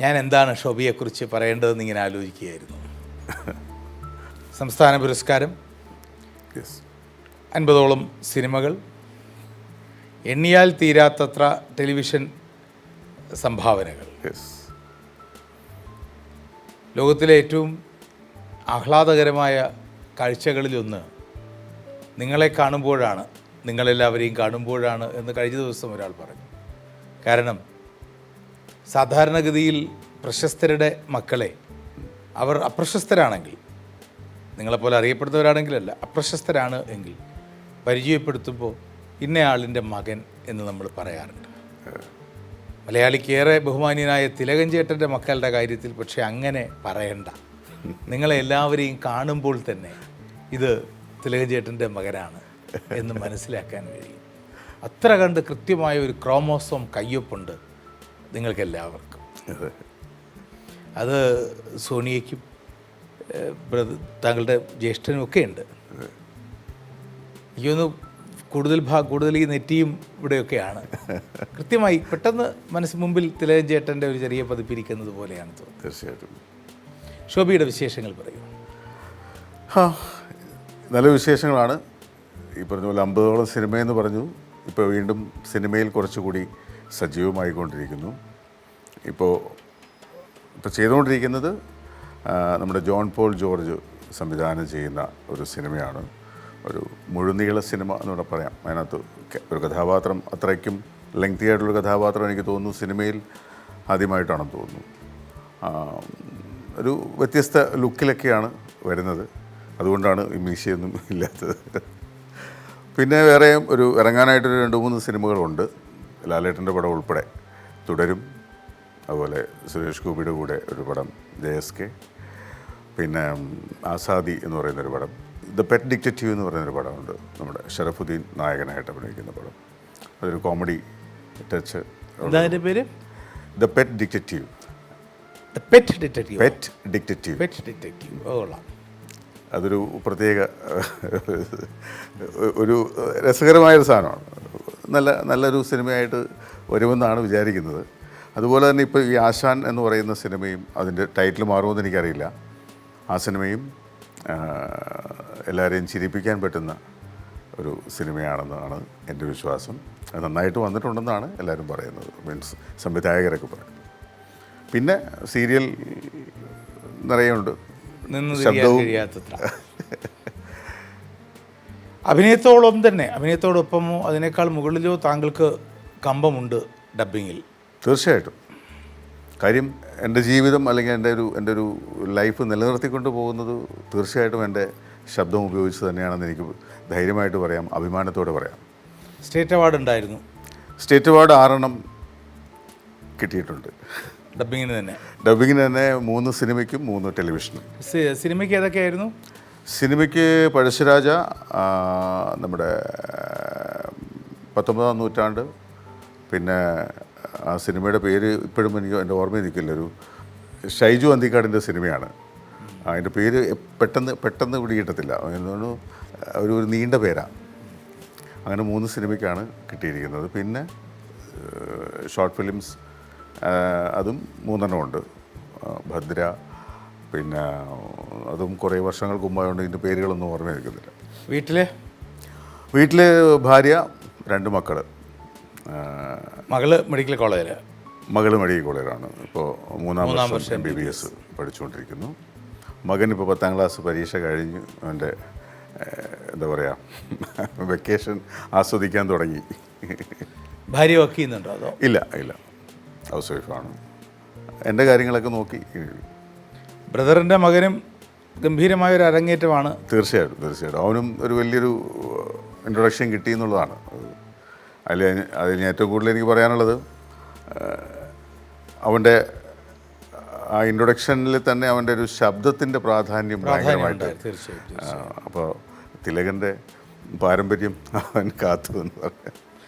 ഞാൻ എന്താണ് ഷോബിയെക്കുറിച്ച് പറയേണ്ടതെന്ന് ഇങ്ങനെ ആലോചിക്കുകയായിരുന്നു? സംസ്ഥാന പുരസ്കാരം അൻപതോളം സിനിമകൾ എണ്ണിയാൽ തീരാത്തത്ര ടെലിവിഷൻ സംഭാവനകൾ. ലോകത്തിലെ ഏറ്റവും ആഹ്ലാദകരമായ കാഴ്ചകളിലൊന്ന് നിങ്ങളെ കാണുമ്പോഴാണ് നിങ്ങളെല്ലാവരെയും കാണുമ്പോഴാണ് എന്ന് കഴിഞ്ഞ ദിവസം ഒരാൾ പറഞ്ഞു. കാരണം സാധാരണഗതിയിൽ പ്രശസ്തരുടെ മക്കളെ അവർ അപ്രശസ്തരാണെങ്കിൽ നിങ്ങളെപ്പോലെ അറിയപ്പെടുന്നവരാണെങ്കിലല്ല അപ്രശസ്തരാണ് എങ്കിൽ പരിചയപ്പെടുത്തുമ്പോൾ ഇന്നയാളിന്റെ മകൻ എന്ന് നമ്മൾ പറയാറുണ്ട്. മലയാളിക്ക് ഏറെ ബഹുമാന്യനായ തിലകൻ ചേട്ടന്റെ മക്കളുടെ കാര്യത്തിൽ പക്ഷേ അങ്ങനെ പറയണ്ട. നിങ്ങളെ എല്ലാവരെയും കാണുമ്പോൾ തന്നെ ഇത് തിലകൻ ചേട്ടന്റെ മകനാണ് എന്ന് മനസ്സിലാക്കാൻ കഴിയും. അത്ര കണ്ട് കൃത്യമായ ഒരു ക്രോമോസോം കയ്യൊപ്പുണ്ട് നിങ്ങൾക്കെല്ലാവർക്കും. അതെ. സോണിയയ്ക്കും താങ്കളുടെ ജ്യേഷ്ഠനും ഒക്കെ ഉണ്ട്. എനിക്കൊന്ന് കൂടുതൽ ഭാ കൂടുതൽ ഈ നെറ്റിയും ഇവിടെയൊക്കെയാണ്. കൃത്യമായി പെട്ടെന്ന് മനസ്സ് മുമ്പിൽ തിലകൻ ചേട്ടന്റെ ഒരു ചെറിയ പതിപ്പിരിക്കുന്നത് പോലെയാണ് തോന്നുന്നത്. തീർച്ചയായിട്ടും. ശോഭിയുടെ വിശേഷങ്ങൾ പറയൂ. ഹാ നല്ല വിശേഷങ്ങളാണ്. ഈ പറഞ്ഞ പോലെ അമ്പതോളം സിനിമയെന്ന് പറഞ്ഞു. ഇപ്പോൾ വീണ്ടും സിനിമയിൽ കുറച്ചുകൂടി സജീവമായിക്കൊണ്ടിരിക്കുന്നു. ഇപ്പോൾ ഇപ്പോൾ ചെയ്തുകൊണ്ടിരിക്കുന്നത് നമ്മുടെ ജോൺ പോൾ ജോർജ് സംവിധാനം ചെയ്യുന്ന ഒരു സിനിമയാണ്. ഒരു മുഴുനീള സിനിമ എന്നൂടെ പറയാം. അതിനകത്ത് ഒരു കഥാപാത്രം അത്രയ്ക്കും ലെങ്തി ആയിട്ടുള്ള കഥാപാത്രം എനിക്ക് തോന്നുന്നു സിനിമയിൽ ആദ്യമായിട്ടാണെന്ന് തോന്നുന്നു. ഒരു വ്യത്യസ്ത ലുക്കിലൊക്കെയാണ് വരുന്നത്. അതുകൊണ്ടാണ് മീശയൊന്നും ഇല്ലാത്തത്. പിന്നെ വേറെയും ഒരു ഇറങ്ങാനായിട്ടൊരു രണ്ട് മൂന്ന് സിനിമകളുണ്ട്. ലാലേട്ടന്റെ പടം ഉൾപ്പെടെ തുടരും. അതുപോലെ സുരേഷ് ഗോപിയുടെ കൂടെ ഒരു പടം ജെ എസ് കെ. പിന്നെ ആസാദി എന്ന് പറയുന്നൊരു പടം. ദ പെറ്റ് ഡിക്റ്റേറ്റീവ് എന്ന് പറയുന്നൊരു പടമുണ്ട്. നമ്മുടെ ഷറഫുദ്ദീൻ നായകനായിട്ട് അഭിനയിക്കുന്ന പടം. അതൊരു കോമഡി ടച്ച് പേര്? The pet detective pet detective. Pet detective pet detective. കൊള്ളാം. അതൊരു പ്രത്യേക ഒരു രസകരമായൊരു സാധനമാണ്. നല്ല നല്ലൊരു സിനിമയായിട്ട് വരുമെന്നാണ് വിചാരിക്കുന്നത്. അതുപോലെ തന്നെ ഇപ്പോൾ ഈ ആശാൻ എന്ന് പറയുന്ന സിനിമയും അതിന്റെ ടൈറ്റിൽ മാറുമെന്ന് എനിക്കറിയില്ല. ആ സിനിമയും എല്ലാവരെയും ചിരിപ്പിക്കാൻ പറ്റുന്ന ഒരു സിനിമയാണെന്നാണ് എന്റെ വിശ്വാസം. അത് നന്നായിട്ട് വന്നിട്ടുണ്ടെന്നാണ് എല്ലാവരും പറയുന്നത്. മീൻസ് സംവിധായകരൊക്കെ പറയുന്നത്. പിന്നെ സീരിയൽ നിറയുണ്ട്. ശബ്ദവും അഭിനയത്തോളം തന്നെ അഭിനയത്തോടൊപ്പമോ അതിനേക്കാൾ മുകളിലോ താങ്കൾക്ക് കമ്പമുണ്ട് ഡബ്ബിങ്ങിൽ? തീർച്ചയായിട്ടും. കാര്യം എന്റെ ജീവിതം അല്ലെങ്കിൽ എന്റെ ഒരു എന്റെ ഒരു ലൈഫ് നിലനിർത്തിക്കൊണ്ട് പോകുന്നത് തീർച്ചയായിട്ടും എന്റെ ശബ്ദം ഉപയോഗിച്ച് തന്നെയാണെന്ന് എനിക്ക് ധൈര്യമായിട്ട് പറയാം അഭിമാനത്തോടെ പറയാം. സ്റ്റേറ്റ് അവാർഡ് ഉണ്ടായിരുന്നു. സ്റ്റേറ്റ് അവാർഡ് ആറെണ്ണം കിട്ടിയിട്ടുണ്ട്. ഡബ്ബിങ്ങിന് തന്നെ. ഡബിങ്ങിന് തന്നെ മൂന്ന് സിനിമയ്ക്കും മൂന്ന് ടെലിവിഷനും. സിനിമയ്ക്ക് ഏതൊക്കെയായിരുന്നു? സിനിമയ്ക്ക് പഴശ്ശിരാജ നമ്മുടെ പത്തൊമ്പതാം നൂറ്റാണ്ട്. പിന്നെ ആ സിനിമയുടെ പേര് ഇപ്പോഴും എനിക്ക് എന്റെ ഓർമ്മയിൽ നിൽക്കില്ല. ഒരു ഷൈജു അന്തിക്കാടിന്റെ സിനിമയാണ്. അതിന്റെ പേര് പെട്ടെന്ന് പെട്ടെന്ന് പിടികിട്ടത്തില്ല. അതുകൊണ്ട് ഒരു ഒരു നീണ്ട പേരാണ് അങ്ങനെ മൂന്ന് സിനിമയ്ക്കാണ് കിട്ടിയിരിക്കുന്നത്. പിന്നെ ഷോർട്ട് ഫിലിംസ് അതും മൂന്നെണ്ണം ഉണ്ട്. ഭദ്ര പിന്നെ അതും കുറേ വർഷങ്ങൾക്ക് മുമ്പായതുകൊണ്ട് ഇതിന്റെ പേരുകളൊന്നും ഓർമ്മ നിൽക്കുന്നില്ല വീട്ടിലെ? വീട്ടിൽ ഭാര്യ രണ്ട് മക്കൾ മകൾ മെഡിക്കൽ കോളേജിൽ മകൾ മെഡിക്കൽ കോളേജിലാണ്. ഇപ്പോൾ മൂന്നാം വർഷം എം ബി ബി എസ് പഠിച്ചുകൊണ്ടിരിക്കുന്നു. മകൻ ഇപ്പോൾ പത്താം ക്ലാസ് പരീക്ഷ കഴിഞ്ഞ് അവന്റെ എന്താ പറയുക വെക്കേഷൻ ആസ്വദിക്കാൻ തുടങ്ങി. ഭാര്യ വർക്ക് ചെയ്യുന്നുണ്ടോ അതോ? ഇല്ല ഇല്ല. ഹൗസ് വൈഫാണ്. എന്റെ കാര്യങ്ങളൊക്കെ നോക്കി. ബ്രദറിന്റെ മകനും ഗംഭീരമായ ഒരു അരങ്ങേറ്റമാണ്. തീർച്ചയായിട്ടും തീർച്ചയായിട്ടും. അവനും ഒരു വലിയൊരു ഇൻട്രൊഡക്ഷൻ കിട്ടി എന്നുള്ളതാണ്. അതിൽ അതിൽ ഏറ്റവും കൂടുതൽ എനിക്ക് പറയാനുള്ളത് അവന്റെ ആ ഇൻട്രൊഡക്ഷനിൽ തന്നെ അവന്റെ ഒരു ശബ്ദത്തിന്റെ പ്രാധാന്യം ഭയങ്കരമായിട്ട് അപ്പോൾ തിലകന്റെ പാരമ്പര്യം അവൻ കാത്തു എന്ന് പറയാം